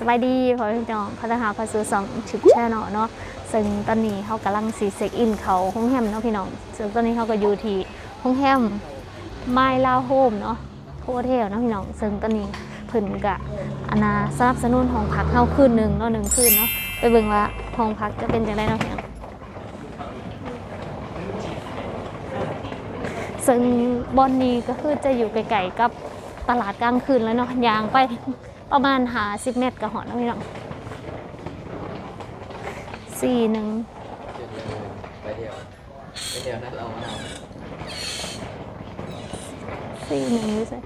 สบายดีพ่อพี่น้องเขาจะหาพาสูสองชิปแช่เนาะเนาะซึ่งตอนนี้เขากำลังสีเซ็กอินเขาห้องแฮมเนาะพี่น้องซึ่งตอนนี้เขาก็อยู่ที่ห้องแฮมไมลาโฮมเนาะโฮเทลเนาะพี่น้องซึ่งตอนนี้เพิ่นกะอนาสนับสนุนห้องพักเฮาคืนหนึ่งเนาะหนึ่งคืนเนาะไปเบิ่งว่าห้องพักจะเป็นจังไดเนาะพี่น้องซึ่งบอนนี้ก็คือจะอยู่ไกลๆกับตลาดกลางคืนแล้วเนาะยางไป ประมาณหาสิบเมตรกับหอดนะพี่น้องสี่หนึ่งไปเดียวไปเดียวนัดเราเอาสี่หนึ่งดูสิ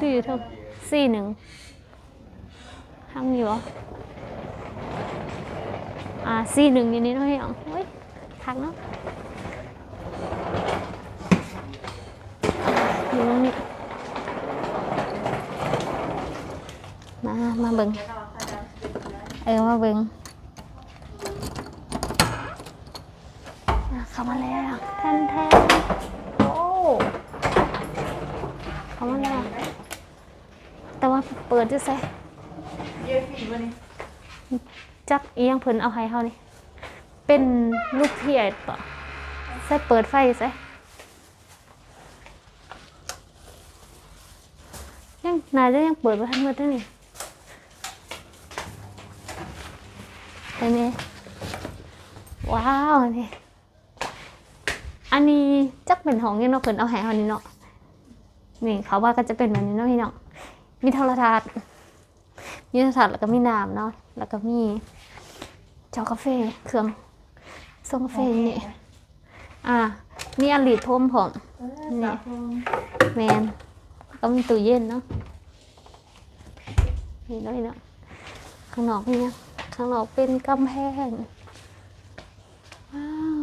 ดูอยู่เท่าสี่หนึ่งห้างอยู่เหรออ่าสี่หนึ่งอยู่นี่เนาะพี่น้องเฮ้ยทักเนาะอยู่ตรงนี้ มาเบิงเออมาเบิงเข้ามาแล้วแทนแทนโอ้เข้ามาแล้วแต่ว่าเปิดจะใส่จักอียังเพิ่นเอาให้เฮานี่เป็นลูกเทียดปะใส่เปิดไฟใส่ยังนาจะยังเปิดไว้ทันหมดเลยนี่ เห็นไหมว้าวนี่อันนี้จักเป็นของยังเนาะเพิ่นเอาให้เฮานี่เนาะนี่เขาว่าก็จะเป็นแบบนี้เนาะพี่เนาะมีโทรทัศน์มีโทรทัศน์แล้วก็มีน้ำเนาะแล้วก็มีเจ้ากาแฟเครื่องส่งกาแฟนี่อ่ามีอันลีดพรมผมนี่แมนก็มีตู้เย็นเนาะนี่เนาะพี่เนาะข้างนอกนี่นะ ข้างนอกเป็นกำแพง ว้าว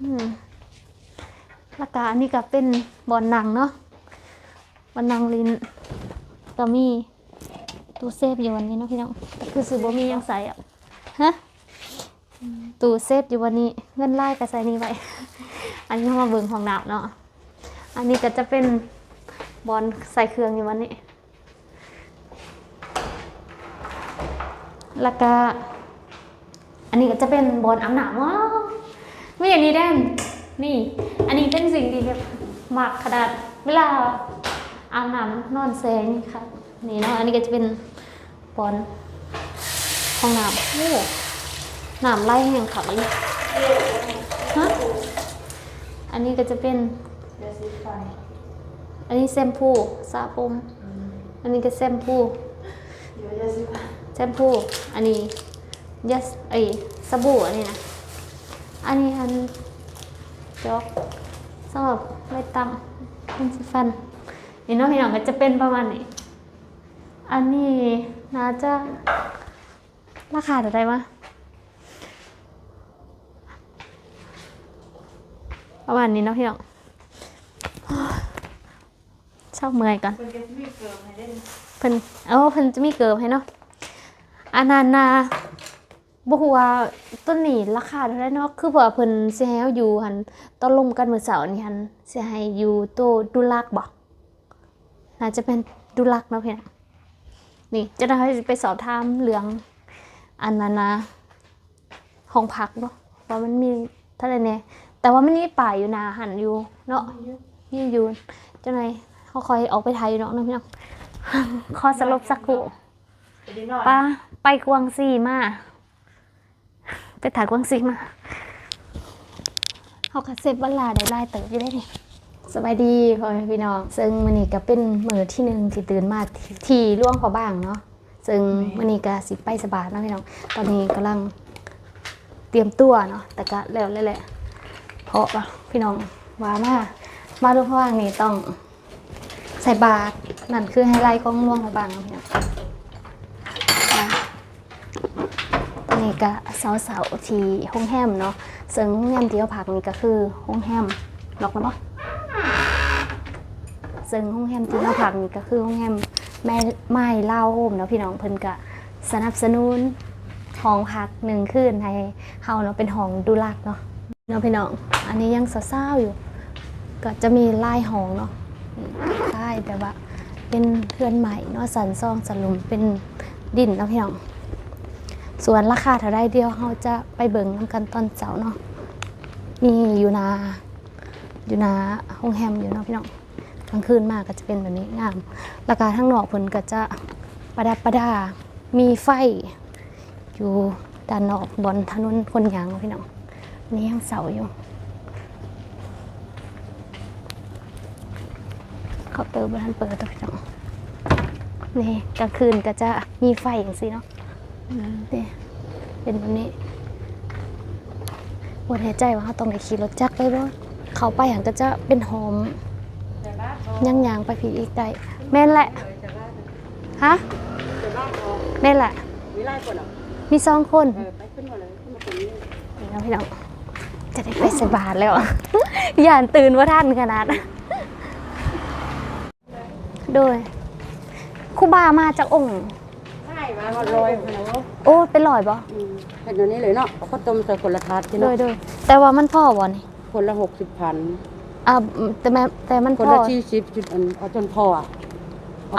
อืมแล้วก็อันนี้ก็เป็นบอนนังเนาะบอนนังลินก็มีตู้เซฟอยู่วันนี้เนาะพี่น้องคือสือบ่มียังใส่อะฮะตู้เซฟอยู่วันนี้เงินไล่ก็ใส่นี่ไว้อันนี้เรามาเบิ่งของหนาวเนาะอันนี้ก็จะเป็นบอลใส่เครื่องอยู่วันนี้ แล้วก็อันนี้ก็จะเป็นบอลอาบน้ำว้าวไม่อย่างนี้แดนนี่ อันนี้เป็นสิ่งที่แบบมากขนาดเวลาอาบน้ำนอนแซงนี่ครับนี่เนาะอันนี้ก็จะเป็นบอลห้องน้ำโอ้น้ำไล่แห่งเขาอีกฮะอันนี้ก็จะเป็นอันนี้แชมพูสระผมอันนี้ก็แชมพูเดี๋ยวจะซื้อ แชมพูอันนี้ยัสไอสบู่อันนี้นะอันนี้อันจอกสำหรับไว้ตำเป็นสีฟันนี่เน้องพี่น้องก็จะเป็นประมาณนี้ อันนี้น่าจะราคาเท่าไหร่วะประมาณนี้เนาะพี่น้องชอบเมื่อยก่อนมันจะมีเกลือให้เล่นเพิ่นเอ้าเพิ่นจะมีเกิบให้เนาะ อันนั้นนะบ่ฮู้ว่าต้นนี้ราคาเท่าไหร่เนาะคือว่าเพิ่นสิให้เราอยู่หั่นตอนลมกันมื้อเสาร์นี่หั่นสิให้อยู่โตดุลักบ่น่าจะเป็นดุลักเนาะพี่น้องนี่จะได้ไปสอบถามเรื่องอันนั้นนะห้องพักเนาะว่ามันมีเท่าไหร่แน่แต่ว่ามันมีป้ายอยู่นาหันอยู่เนาะมีอยู่เจังไดเขาคอยออกไปไทยอยู่เนาะเนาะพี่น้องขอสรุปสักครู่ ปดีหน่อยป้าไปกวางซีมาไปถ่ายกวางซีมาเขาคัดเซฟวันลาได้ไล่เติบอยู่ได้นี่สบายดีพ่อแม่พี่น้อง ซึ่งมันนี่ก็เป็นมือที่หนึ่งที่ตื่นมาที่ที่ล่วงพอบ้างเนาะซึ่งมันนี่ก็สิไปสบายเนาะพี่น้อง ตอนนี้กำลังเตรียมตัวเนาะแต่ก็แล้วเลยแหละเพราะว่าพี่น้องว่ามามาดูพอบ้างนี่ต้องใส่บาตรนั่นคือไฮไลท์ของล่วงพอบ้างเนาะพี่น้อง ตอ นนี้ก็เสาเสาๆที่ห้องแฮมเนาะซึ่งโรงแรมที่เราพักนี่ก็คือห้องแฮมล็อกแล้วปะซึ่งห้องแฮมที่เราพักนี่ก็คือห้องแฮมแม่ไม้เล่าโฮมเนาะพี่น้องเพิ่นก็สนับสนุนห้องพักหนึ่งคืนให้เฮาเนาะเป็นห้องดูลักเนาะเนาะพี่น้องอันนี้ยังเศร้าๆอยู่ ก็จะมีลายห้องเนาะนี่แบบว่าเป็นเพื่อนใหม่เนาะสันซองสลุมเป็นดินเนาะพี่น้อง ส่วนราคาเท่าไรเดียวเราจะไปเบิ่งนำกันตอนเช้าเนาะนี่อยู่นาอยู่นาห้องแฮมอยู่เนาะพี่น้องกลางคืนมากก็จะเป็นแบบนี้งามราคาทั้งนอกผลก็จะประดับประดา มีไฟ อยู่ด้านนอกบนถนนคนยางพี่น้องนี่ยังเสาอยู่เขาน์เติมบทันเปิดตัวพี่น้องนี่กลางคืนก็จะมีไฟอย่างสิเนาะ นี่เป็นแบบนี้บนหายใจว่าเขาต้องไปขี่รถจักรไปบ่เขาไปหันก็จะเป็นหอมย่างยางๆไปผีอีกได้แม่นแหละฮะแม่นแหละมีสองคนไปขึ้นมาเลยพี่น้องจะได้ไปสบายแล้วอย่านตื่นว่าท่านขนาดโดยครูบามาจากองค์ ใช่มาก็ลอยมาแล้วโอ้เป็นลอยบ่อืมเป็นตัวนี้เลยเนาะเอาข้าวต้มใส่คนละทาดที่โดเนาะยโดยแต่ว่ามันพ่อบ่นี่คนละหกสิบพันอ่าแต่แม่แต่มันคนพ่อละที่สิบจุดอันเอาจนพออะ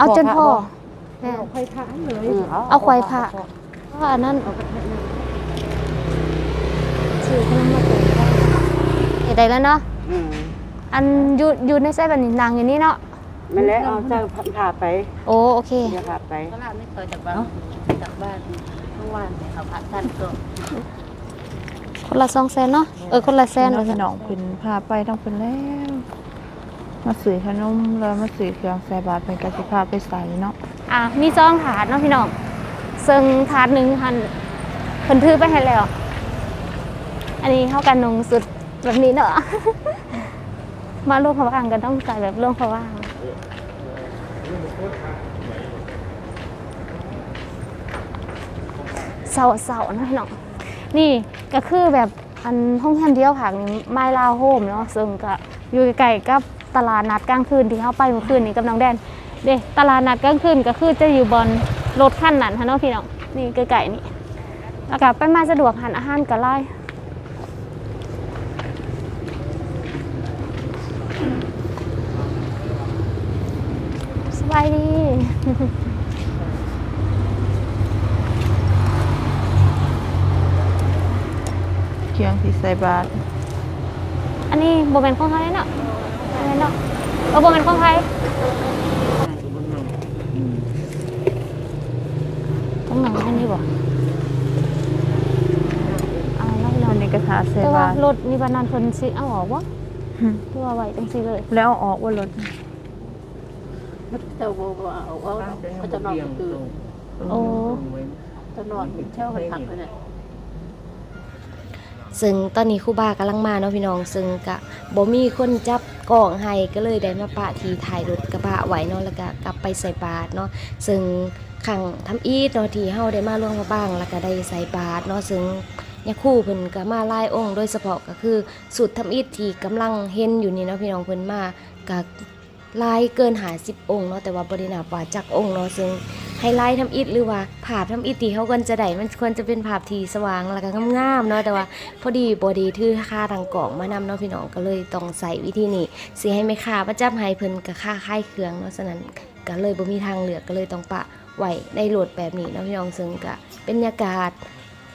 เอาจนพ่อพระแม่บ่เอาไข่พระเลยเอาควายพระเพราะว่าอันนั้นเอากระเทยนะชื่อขนมมาเกิดได้เฮ็ดได้แล้วเนาะ อืมอันอยู่อยู่ในไส้บันนี้นางอย่างนี้เนาะ มันแล้วเอาเจ้าพาไปโอ้โอเค เดี๋ยวพาไปตลาดไม่เคยจากบ้านจากบ้านเมื่อวานเนี่ยเขาพักท่านก็คนละสองแสนเนาะเออคนละแสนน้องว่าซั่พี่นน้องเพิ่นพาไปต้องเพิ่นแล้ว มาซื้อขนมแล้วมาซื้อเครื่องใส่บาตรเพิ่นก็สิพาไปใส่เนาะอะมีซองถาดเนาะพี่น้องซึ่งถาดหนึ่งหันเพิ่นถือไปให้แล้วอันนี้เข้ากันนงสุดแบบนี้เนาะมาร่วมพระว่างกันต้องใส่แบบร่วมพระว่าง เสาเสาๆนะพี่น้องนี่ก็คือแบบอันห้องแฮมเดียวผักนี่ไม้ลาวโฮมเนาะซึ่งก็อยู่ใกล้ๆกับตลาดนัดกลางคืนที่เข้าไปเมื่อคืนนี้กับน้องแดนเด้ตลาดนัดกลางคืนก็คือจะอยู่บนรถขั้นนั้นฮะเนาะพี่น้องนี่ใกล้ๆนี่แล้วก็ไปมาสะดวกหันอาหารก็ไล่ายดี เครื่องที่ใส่บาตรอันนี้โบแมนของไทยเนาะอันนี้เนาะเออโบแมนของไทยต้องหนังอันนี้บ่อ่าแล้วพี่น้ออังนนี้ก็ทาใส่แต่ว่าบาตรรถมีบานานคนสิเอาออกวะคือว่าไว้จังซี่เลย แล้วเอาออกว่ารถ เจ้าโบก็เอาเอาเขาจะนอนก็คือโอ้ จะนอนเช่ากันพักเลยเนี่ยซึ่งตอนนี้ครูบากำลังมาเนาะพี่น้อง ซึ่งกะบ่มีคนจับกล่องให้ก็เลยได้มาปะทีถ่ายรถกระบะไว้เนาะแล้วก็กลับไปใส่บาตรเนาะซึ่งขังทำอีทเนาะที่เฮาได้มาร่วมมาบ้าง แล้วก็ได้ใส่บาตรเนาะซึ่งยาคู่เพิ่นก็มาหลายองค์โดยเฉพาะก็คือสุดทำอีทที่กำลังเห็นอยู่นี่เนาะพี่น้องเพิ่นมาก็ห ลายเกิน50องค์เนาะแต่ว่าบ่ได้นับว่าจักองค์เนาะซึ่งไฮไลท์ทำอิฐหรือว่าภาพทำอิฐที่เขาควรจะได้มันควรจะเป็นภาพที่สว่างแล้วก็งามๆเนาะแต่ว่าพอดีบอดีถือค่าทางกล่องมานำเนาะพี่น้องก็เลยต้องใส่วิธีนี้สิให้ไม่ค่าประจับให้เพิ่นกับค่าค่ายเครื่องเนาะฉะนั้นก็เลยบ่มีทางเหลือกก็เลยต้องปะไว้ในโหลดแบบนี้เนาะพี่น้องซึ่งก็เป็นบรรยากาศ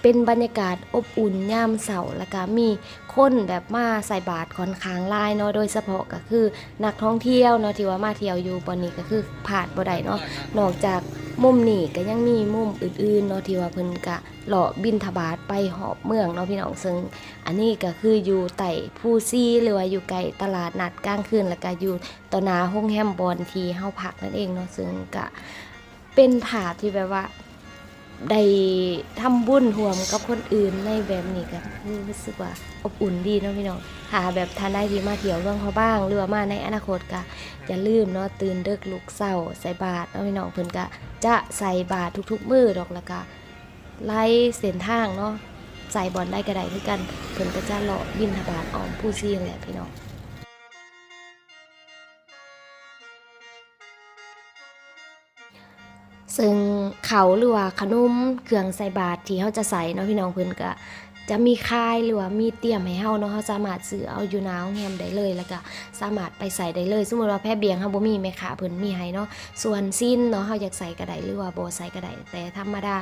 เป็นบรรยากาศอบอุ่นยามเสาร์แล้วก็มีคนแบบมาใส่บาตรค่อนข้างหลายเนาะโดยเฉพาะก็คือนักท่องเที่ยวเนาะที่ว่ามาเที่ยวอยู่บอนนี้ก็คือผ่านบ่ได้เนาะนอกจากมุมนี่ก็ยังมีมุมอื่นๆเนาะที่ว่าเพิ่นกะเลาะบินทบาทไปหอบเมืองเนาะพี่น้องซึ่งอันนี้ก็คืออยู่ไต่ผู้ซีหรือว่าอยู่ไกลตลาดนัดกลางคืนแล้วก็อยู่ต่อหน้าห้องแฮมบอลที่เฮาพักนั่นเองเนาะซึ่งก็เป็นภาพที่แบบว่า ได้ทำบุญรวมกับคนอื่นในแบบนี้ก็คือรู้สึกว่าอบอุ่นดีเนาะพี่น้องหาแบบทานได้ที่มาเที่ยวเรื่องเขาบ้าง หรือว่ามาในอนาคตก็อย่าลืมเนาะตื่นเดึกลุกเศร้าใส่บาตรเนาะพี่น้องเพิ่นก็จะใส่บาตรทุกๆ มื้อดอกแล้วก็ไล่เส้นทางเนาะใส่บอลได้ก็ได้คือกันเพิ่นก็จะเลาะบินทบาทออมผู้ซีนแหละพี่น้อง ซึ่งเขาหรือว่าขนมเครื่องใส่บาตรที่เขาจะใส่เนาะพี่น้องเพิ่อนก็จะมีคายหรือว่ามีเตรียมให้เฮาเนาะเฮาสามารถซื้อเอาอยู่หนาโรงแรมได้เลยแล้วก็สามารถไปใส่ได้เลย สมมติว่าแพะเบียงเฮาบ่มีแม่ค้าเพิ่นมีให้เนาะส่วนสิ้นเนาะเฮาอยากใส่ก็ได้หรือว่าบ่ใส่ก็ได้แต่ธรรมดา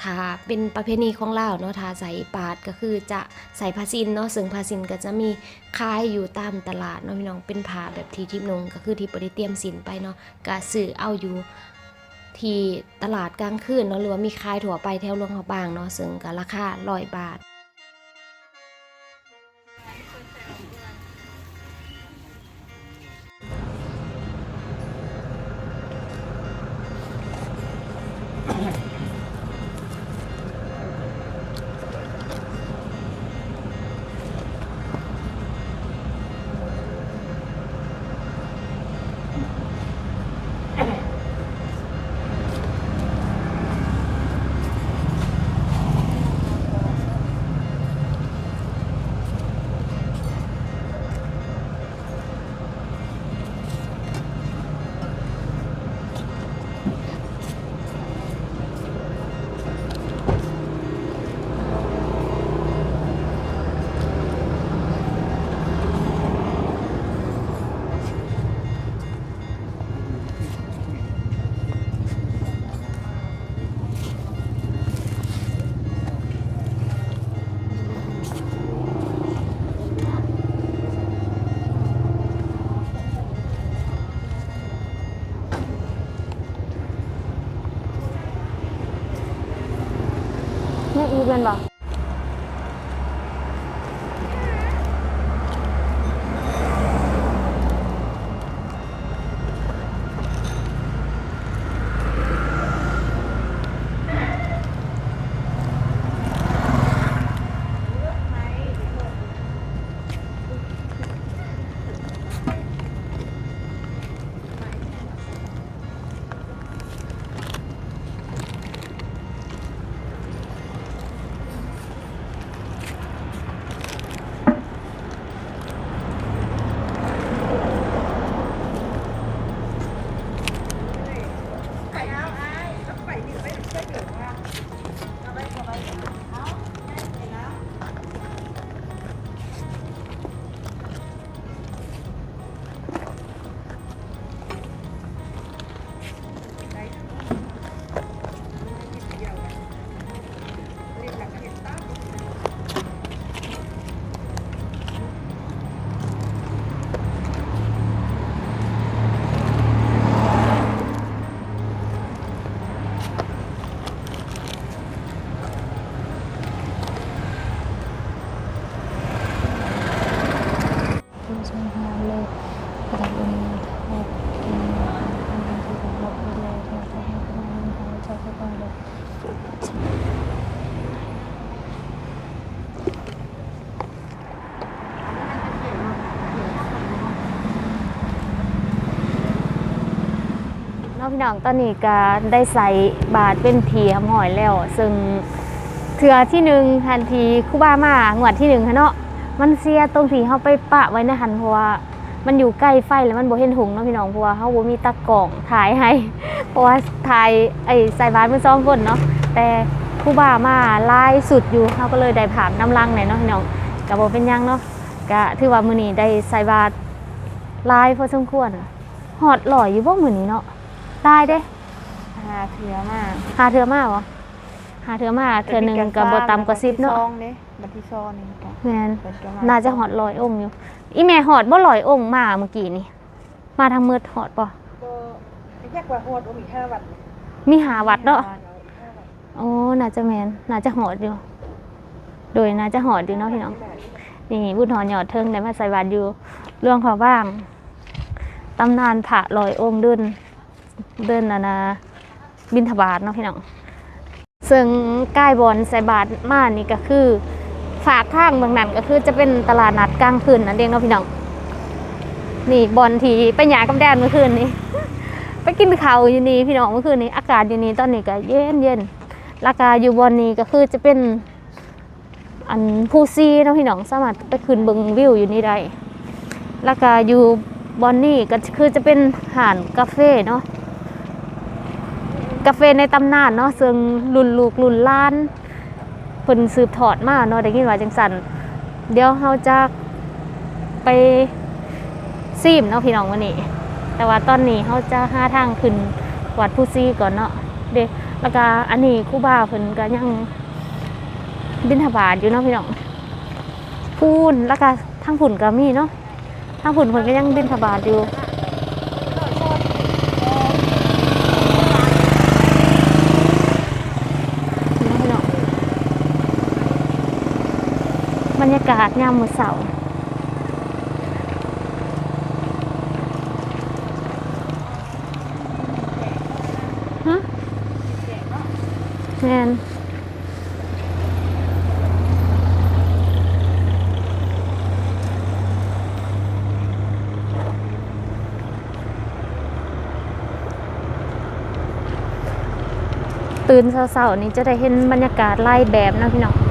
ถ้าเป็นประเพณีของลาวเนาะถ้าใส่ปาดก็คือจะใส่ผ้าสิ้นเนาะซึ่งผ้าสิ้นก็จะมีขายอยู่ตามตลาดเนาะพี่น้องเป็นผ้าแบบที่ทิพนงก็คือที่บ่ได้เตรียมสินไปเนาะก็ซื้อเอาอยู่ ที่ตลาดกลางคืนเนาะหรือว่ามีขายถั่วไปแถวหลวงพระบางเนาะซึ่งก็ราคาร้อยบาท นี่อี พี่น้องตอนนี้ก็ได้ใส่บาทเป็นทีหำหอยแล้ว ซึ่งเถือที่หนึ่งทันทีคู่บ้ามางวดที่หนึ่งค่ะเนาะมันเสียตรงที่เขาไปปะไว้ในหันเพราะว่ามันอยู่ใกล้ไฟแล้วมันโบเห็นหุงเนาะพี่น้องเพราะว่าเขาบ่มีตะกล่องถ่ายให้เพราะว่าถ่ายไอ้ใส่บาทมือสองคนเนาะแต่คู่บ้ามาลายสุดอยู่เขาก็เลยได้ผ่านน้ำลังหน่อยเนาะพี่น้องก็บ่เป็นยังเนาะก็ถือว่ามือนี้ได้ใส่บาทลายพอสมควรหอดหล่อยอยู่บ่มื้อนี้เนาะ ได้เด้หาเถือมาหาเทือมากวะหาเทือมาเทือหนึ่งกับบต่ำกว่าสิบเนาะซองเด้บัตรที่ซองนี่ก็แมนเปิดก็มน่าจะหอดลอยองค์อยู่ อีแม่หอดบ่ลอยองค์มาเมื่อกี้นี่ มาทางมืดหอดป่ะก็แยกว่าโหดมีห้าวัดมีหาวัดเนาะโอ้น่าจะแมนน่าจะหอดอยู่ โดยน่าจะหอดอยู่เนาะพี่น้องนี่บุญหอหยอดเทิงได้มาใส่บาตรอยู่ เรื่องขอบ้างตำนานพระลอยองค์เดิน เดินนานาบินทบาทเนาะพี่น้องซึ่งใกล้บอลใส่บาทมานี่ก็คือฝากข้างเมืองนั้นก็คือจะเป็นตลาดนัดกลางคืนนั่นเองเนาะพี่น้องนี่บอลทีไปหยากับแดนเมื่อคืนนี้ ไปกินข้าวอยู่นี่พี่น้องเมื่อคืนนี้ อากาศอยู่นี่ตอนนี้ก็เย็นเย็นราคาอยู่บอลนี้ก็คือจะเป็นอันภูซีเนาะพี่น้องสามารถไปขึ้นเบิงวิวอยู่นี่ได้แล้วก็อยู่บอนนี่ก็คือจะเป็นห่านกาแฟเนาะ กาแฟในตำนานเนาะซึ่งรุ่นลูกรุ่นล้านเพิ่นสืบทอดมาเนาะได้ยินว่าจังซั่นเดี๋ยวเฮาจะไปซีมเนาะพี่น้องวันนี้แต่ว่าตอนนี้เฮาจะห้าทางขึ้นวัดผู้ซีก่อนเนาะเด้แล้วก็อันนี้ครูบาเพิ่นก็ยังบิณฑบาตอยู่เนาะพี่น้องพูนแล้วก็ทางผุ่นก็มีเนาะทางผุ่นเพิ่นก็ยังบิณฑบาตอยู่ พี่น้อง บรรยากาศยามมื้อเสาร์ฮะแมนตื่นเสาร์ๆนี้จะได้เห็นบรรยากาศไล่แบบนะพี่น้อง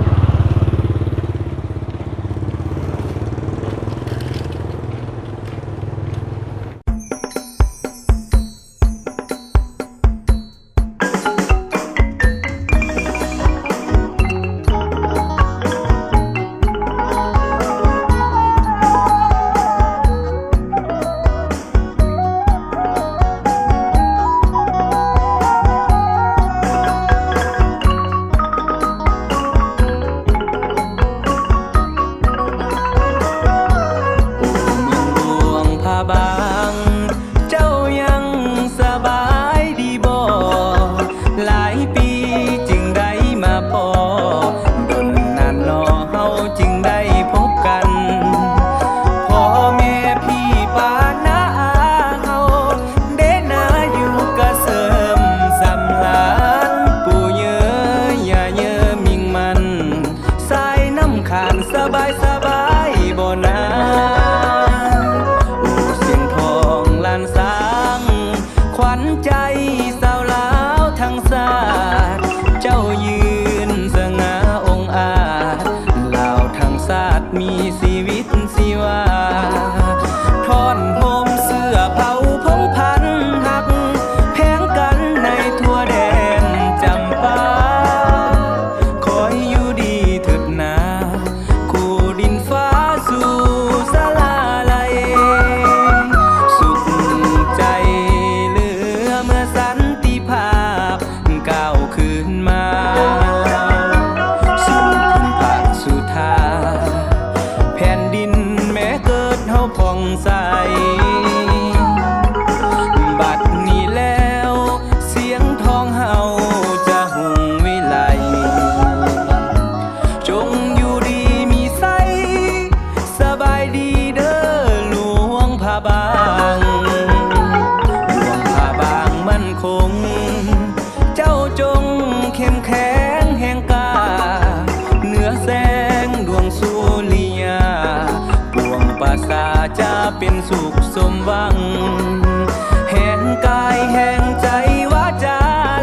แห่งกายแห่งใจว่าจา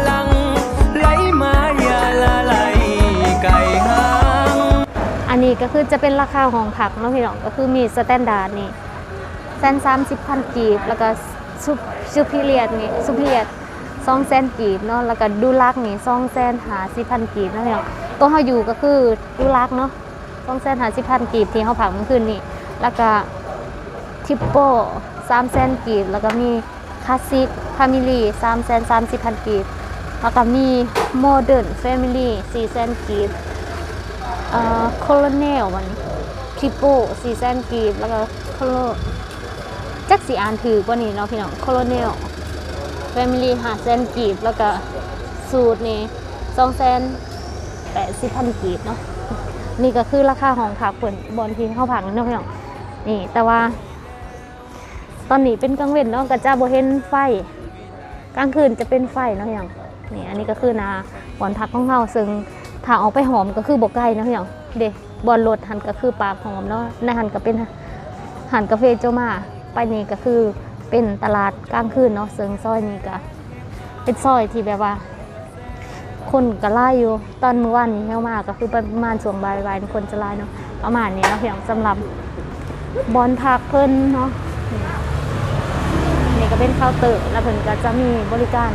ลังไหลมาอย่าละไหลไก่หางอันนี้ก็คือจะเป็นราคาของผักเนาะพี่น้องก็คือมีสแตนดาร์ดนี่แสนสามสิบพันกีบ แล้วก็ซุปซูพิเลียดนี่ซูพิเลียดสองแสนกีบเนาะแล้วก็ดูลักนี่สองแสนหาสิบพันกีบเนาะพี่น้องตัวเขาอยู่ก็คือดูลักเนาะสองแสนหาสิบพันกีบที่เขาผักเมื่อคืนนี่แล้วก็ทิปโป สามแสนกีบ แล้วก็มีคลาสสิกฟามิลี่สามแสนสามสิบพันกีบ แล้วก็มีโมเดิร์นแฟมิลี่สี่แสนกีบเอ่อโคโลเนลมันทริปโปซีซันกีบ แล้วก็โคโลจักสีอ่านถือว่านี้เนาะพี่น้องโคโลเนลแฟมิลี่หาแสนกีบ แล้วก็สูตรนี่สองแสนแปดสิบพันกีบเนาะนี่ก็คือราคาของผักผลบอลทีเข้าผักเนาะพี่น้องนี่แต่ว่า ตอนนี้เป็นกลางเว้นเนาะก็จะบ่เห็นไฟ กลางคืนจะเป็นไฟเนาะพี่น้องนี่อันนี้ก็คือนาบอนพักของเราซึ่งถ้าออกไปหอมก็คือบอกไก่นาะพี่น้องเด็บอลรถหันก็คือปากหอมเนาะในหันก็เป็นหันกาแฟโจมาไปนี่ก็คือเป็นตลาดกลางคืนเนาะซึ่งซอยนี้ก็เป็นซอยที่แบบว่า คนก็ไล่อยู่ตอนเมื่อวานนี้เข้ามาก็คือประมาณช่วงบ่ายๆคนจะไล่เนาะประมาณนี้เนาะพี่น้องสำหรับบอลพักเพิ่นเนาะ ก็เป็นเคาน์เตอร์แล้วเพิ่นก็จะมีบริการ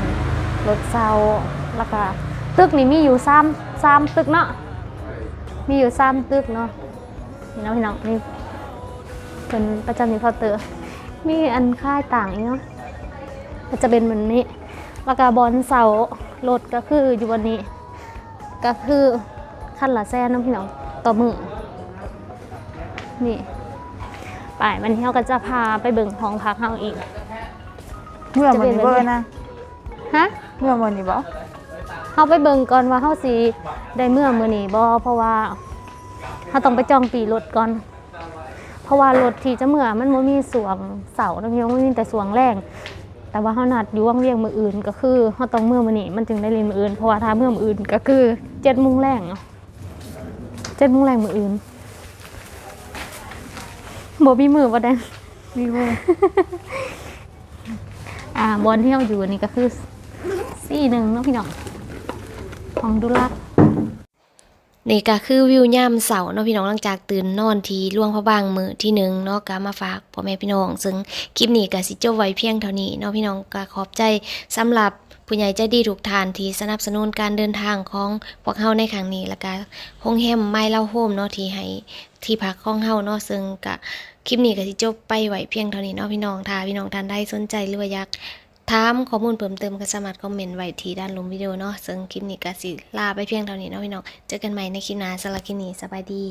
รถเซาแล้วก็ตึกนี่มีอยู่ซ้ำซ้ำตึกเนาะมีอยู่สามตึกเนาะนี่เนาะพี่น้องนี่เป็นประจำนี่เคาน์เตอร์มีอันค่ายต่างอีกเนาะก็จะเป็นเหมือนนี้แล้วก็บอลเสารถก็คืออยู่วันนี้ ก็คือคันละแสนเนาะพี่น้องต่อมือนี่ไปวันนี้เราก็จะพาไปเบิ่งห้องพักเฮาอีก เมื่อมันนี่เบอร์นะฮะเมื่อมันนี่บ่เฮาไปเบิ่งก่อนว่าเฮาสิได้เมื่อมื้อนี้บ่เพราะว่าเฮาต้องไปจองปีรถก่อน เพราะว่ารถที่จะเมื่อมันบ่มีสวงเสาน้ำยงมันมีแต่สวงแรง แต่ว่าเฮานัดอยู่ว่างเวียงมื้ออื่นก็คือเฮาต้องเมื่อมื้อนี้มันจึงได้เรียนมื้ออื่นเพราะว่าถ้าเมื่อมื้ออื่นก็คือ7:00นแรงเนาะ7:00นแรงมื้ออื่นบ่มีมื้อบ่ได้มีเบอร์ อ่าบอลที่เราอยู่นี่ก็คือสี่หนึ่งเนาะพี่น้องของดุลักนี่ก็คือวิวย่ามเสาเนาะพี่น้องหลังจากตื่นนอนทีล่วงพระบางมือที่หนึ่งเนาะก็มาฝากพ่อแม่พี่น้อง ซึ่งคลิปนี้ก็สิจบไว้เพียงเท่านี้เนาะพี่น้องก็ขอบใจสำหรับผู้ใหญ่ใจดีทุกทานที่สนับสนุนการเดินทางของพวกเฮาในครั้งนี้แล้วก็โฮงแฮมไม้เล่าโฮมเนาะที่ให้ที่พักของเฮาเนาะซึ่งก็ คลิปนี้ก็สิจบไปไว้เพียงเท่านี้เนาะพี่น้องถ้าพี่น้องท่านได้สนใจหรือว่าอยากถามข้อมูลเพิ่มเติมก็สามารถคอมเมนต์ไว้ที่ด้านลงวิดีโอเนาะซึ่งคลิปนี้ก็สิลาไปเพียงเท่านี้เนาะพี่น้องเจอกันใหม่ในคลิปหน้าสำหรับคลิปนี้สบายดี